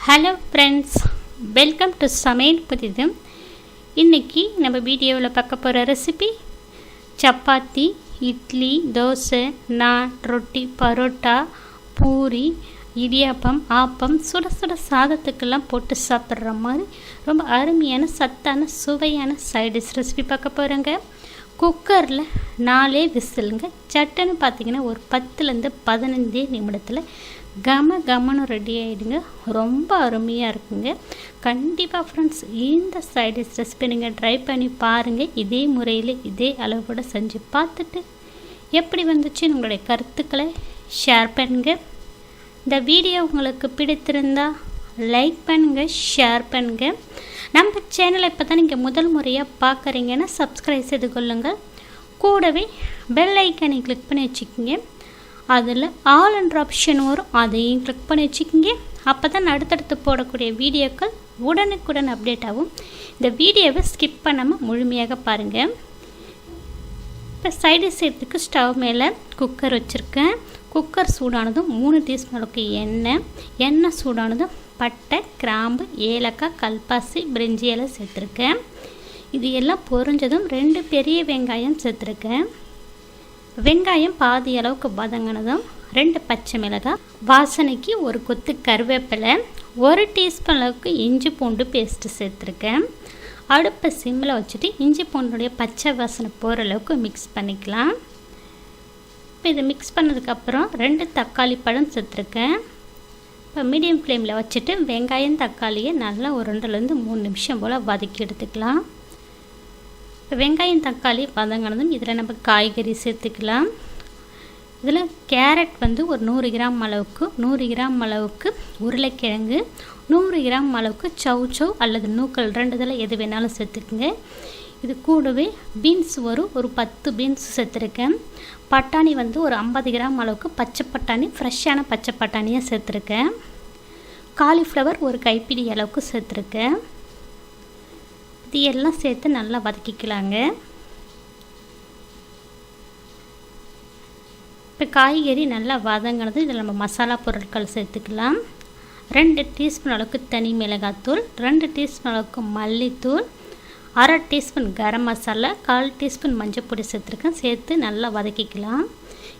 Hello friends welcome to சமையல் புதிதும் இன்றைக்கி நம்ம வீடியோவில் பார்க்க போகிற ரெசிபி சப்பாத்தி இட்லி தோசை நான் ரொட்டி பரோட்டா பூரி இடியாப்பம் ஆப்பம் சுட சுட சாதத்துக்கெல்லாம் போட்டு சாப்பிட்ற மாதிரி ரொம்ப அருமையான சத்தான சுவையான சைடிஷ் ரெசிபி பார்க்க போகிறேங்க குக்கரில் நாலே விசிலுங்க. சட்டுன்னு பார்த்தீங்கன்னா ஒரு பத்துலேருந்து பதினஞ்சு நிமிடத்தில் கம கமனு ரெடி ஆகிடுங்க ரொம்ப அருமையாக இருக்குங்க. கண்டிப்பாக ஃப்ரெண்ட்ஸ் இந்த சைடிஷ் ரெசிபி நீங்கள் ட்ரை பண்ணி பாருங்கள் இதே முறையில் இதே அளவோடு செஞ்சு பார்த்துட்டு எப்படி வந்துச்சு உங்களுடைய கருத்துக்களை ஷேர் பண்ணுங்க. இந்த வீடியோ உங்களுக்கு பிடித்திருந்தா லைக் பண்ணுங்கள் ஷேர் பண்ணுங்கள் நம்ம சேனலை இப்போ தான் நீங்கள் முதல் முறையாக பார்க்குறீங்கன்னா சப்ஸ்கிரைப் செய்து கொள்ளுங்கள் கூடவே பெல் ஐக்கனை கிளிக் பண்ணி வச்சுக்கோங்க. அதில் ஆல் என்ற ஆப்ஷன் வரும். அதையும் கிளிக் பண்ணி வச்சுக்கிங்க. அப்போ தான் அடுத்தடுத்து போடக்கூடிய வீடியோக்கள் உடனுக்குடன் அப்டேட் ஆகும். இந்த வீடியோவை ஸ்கிப் பண்ணாமல் முழுமையாக பாருங்கள் இப்போ சைடு சேர்த்துக்கு ஸ்டவ் மேலே குக்கர் வச்சுருக்கேன். குக்கர் சூடானதும் மூணு டீஸ்பூன் அளவுக்கு எண்ணெய். எண்ணெய் சூடானதும் பட்டை கிராம்பு ஏலக்காய் கல்பாசி பிரிஞ்சி எல்லாம் சேர்த்துருக்கேன். இது எல்லாம் பொரிஞ்சதும் ரெண்டு பெரிய வெங்காயம் சேர்த்துருக்கேன். வெங்காயம் பாதி அளவுக்கு வதங்கினதும் ரெண்டு பச்சை மிளகாய் வாசனைக்கு ஒரு கொத்து கருவேப்பிலை ஒரு டீஸ்பூன் அளவுக்கு இஞ்சி பூண்டு பேஸ்ட்டு சேர்த்துருக்கேன். அடுப்பை சிம்மில் வச்சுட்டு இஞ்சி பூண்டுடைய பச்சை வாசனை போகிற அளவுக்கு மிக்ஸ் பண்ணிக்கலாம். இப்போ இதை மிக்ஸ் பண்ணதுக்கப்புறம் ரெண்டு தக்காளி பழம் சேர்த்துருக்கேன். இப்போ மீடியம் ஃப்ளேமில் வச்சுட்டு வெங்காயம் தக்காளியை நல்லா ஒரு ரெண்டுலேருந்து மூணு நிமிஷம் போல் வதக்கி எடுத்துக்கலாம். இப்போ வெங்காயம் தக்காளி வதங்கினதும் இதில் நம்ம காய்கறி சேர்த்துக்கலாம். இதில் கேரட் வந்து ஒரு நூறு கிராம் அளவுக்கு நூறு கிராம் அளவுக்கு உருளைக்கிழங்கு நூறு கிராம் அளவுக்கு சவு சவ் அல்லது நூக்கல் ரெண்டு இதில் எது வேணாலும் சேர்த்துக்குங்க. இது கூடவே பீன்ஸ் வரும் ஒரு பத்து பீன்ஸ் சேர்த்துருக்கேன். பட்டாணி வந்து ஒரு ஐம்பது கிராம் அளவுக்கு பச்சை பட்டாணி ஃப்ரெஷ்ஷான பச்சை பட்டாணியாக சேர்த்துருக்கேன். காலிஃப்ளவர் ஒரு கைப்பிடி அளவுக்கு சேர்த்துருக்கேன். எல்லாம் சேர்த்து நல்லா வதக்கிக்கலாங்க. இப்போ காய்கறி நல்லா வதங்கினது இதில் நம்ம மசாலா பொருட்கள் சேர்த்துக்கலாம். ரெண்டு டீஸ்பூன் அளவுக்கு தனி மிளகாத்தூள் ரெண்டு டீஸ்பூன் அளவுக்கு மல்லித்தூள் அரை டீஸ்பூன் கரம் மசாலா கால் டீஸ்பூன் மஞ்சள் பொடி சேர்த்துருக்கேன். சேர்த்து நல்லா வதக்கிக்கலாம்.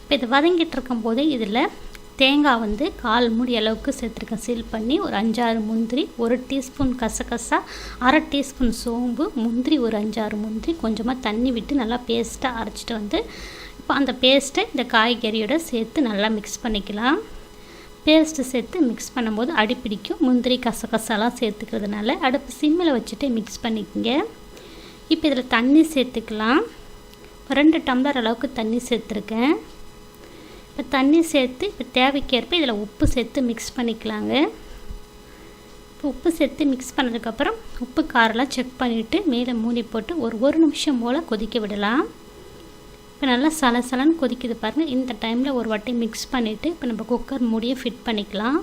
இப்போ இது வதங்கிட்டு இருக்கும்போது இதில் தேங்காய் வந்து கால் மூடி அளவுக்கு சேர்த்துருக்கேன். சீல் பண்ணி ஒரு அஞ்சாறு முந்திரி ஒரு டீஸ்பூன் கசகசா அரை டீஸ்பூன் சோம்பு முந்திரி ஒரு அஞ்சாறு முந்திரி கொஞ்சமாக தண்ணி விட்டு நல்லா பேஸ்ட்டாக அரைச்சிட்டு வந்து இப்போ அந்த பேஸ்ட்டை இந்த காய்கறியோட சேர்த்து நல்லா மிக்ஸ் பண்ணிக்கலாம். பேஸ்ட்டு சேர்த்து மிக்ஸ் பண்ணும்போது அடிப்பிடிக்கும் முந்திரி கசகசாலாம் சேர்த்துக்கிறதுனால அடுப்பு சிம்மில் வச்சுட்டு மிக்ஸ் பண்ணிக்கோங்க. இப்போ இதில் தண்ணி சேர்த்துக்கலாம். ரெண்டு டம்ளர் அளவுக்கு தண்ணி சேர்த்துருக்கேன். இப்போ தண்ணி சேர்த்து இப்போ தேவைக்கேற்ப இதில் உப்பு சேர்த்து மிக்ஸ் பண்ணிக்கலாங்க. இப்போ உப்பு சேர்த்து மிக்ஸ் பண்ணதுக்கப்புறம் உப்பு காரெலாம் செக் பண்ணிவிட்டு மேலே மூடி போட்டு ஒரு ஒரு நிமிஷம் போல் கொதிக்க விடலாம். இப்போ நல்லா சலசலன்னு கொதிக்குது பாருங்கள் இந்த டைமில் ஒரு வாட்டி மிக்ஸ் பண்ணிவிட்டு இப்போ நம்ம குக்கர் மூடியை ஃபிட் பண்ணிக்கலாம்.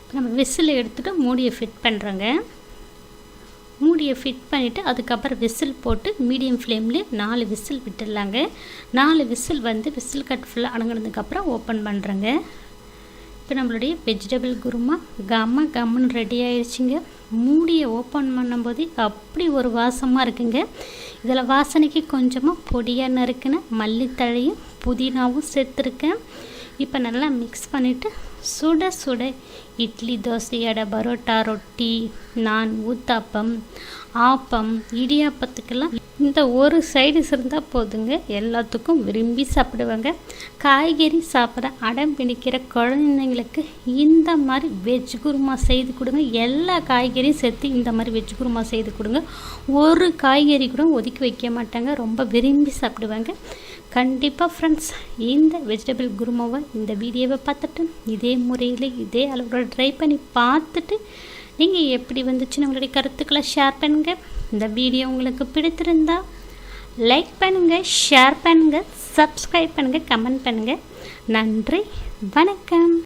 இப்போ நம்ம விசில் எடுத்துகிட்டு மூடியை ஃபிட் பண்ணுறோங்க மூடியை ஃபிட் பண்ணிவிட்டு அதுக்கப்புறம் விசில் போட்டு மீடியம் ஃப்ளேம்லேயே நாலு விசில் விட்டுடலாங்க. நாலு விசில் வந்து விசில் கட் ஃபுல்லாக அடங்கினதுக்கப்புறம் ஓப்பன் பண்ணுறேங்க இப்போ நம்மளுடைய வெஜிடபிள் குருமா கம்ம கம்முன்னு ரெடி ஆயிடுச்சுங்க மூடியை ஓப்பன் பண்ணும்போது அப்படி ஒரு வாசமாக இருக்குங்க. இதில் வாசனைக்கு கொஞ்சமாக பொடியாக நறுக்கின மல்லித்தழையும் புதினாவும் சேர்த்துருக்கேன். இப்போ நல்லா மிக்ஸ் பண்ணிவிட்டு சுட சுட இட்லி தோசை அடை பரோட்டா ரொட்டி நான் ஊத்தாப்பம் ஆப்பம் இடியாப்பத்துக்கெல்லாம் இந்த ஒரு சைடிஸ் இருந்தால் போதுங்க. எல்லாத்துக்கும் விரும்பி சாப்பிடுவாங்க. காய்கறி சாப்பிட அடம் பிடிக்கிற குழந்தைங்களுக்கு இந்த மாதிரி வெஜ் குருமா செய்து கொடுங்க. எல்லா காய்கறியும் சேர்த்து இந்த மாதிரி வெஜ் குருமா செய்து கொடுங்க. ஒரு காய்கறி கூட ஒதுக்கி வைக்க மாட்டாங்க. ரொம்ப விரும்பி சாப்பிடுவாங்க. கண்டிப்பாக ஃப்ரெண்ட்ஸ் இந்த வெஜிடபிள் குருமாவை இந்த வீடியோவை பார்த்துட்டு இதே முறையில் இதே அளவோட ட்ரை பண்ணி பார்த்துட்டு நீங்கள் எப்படி வந்துச்சுன்னு உங்களுடைய கருத்துக்களை ஷேர் பண்ணுங்கள் இந்த வீடியோ உங்களுக்கு பிடித்திருந்தா லைக் பண்ணுங்கள் ஷேர் பண்ணுங்கள் சப்ஸ்கிரைப் பண்ணுங்கள் கமெண்ட் பண்ணுங்கள் நன்றி வணக்கம்.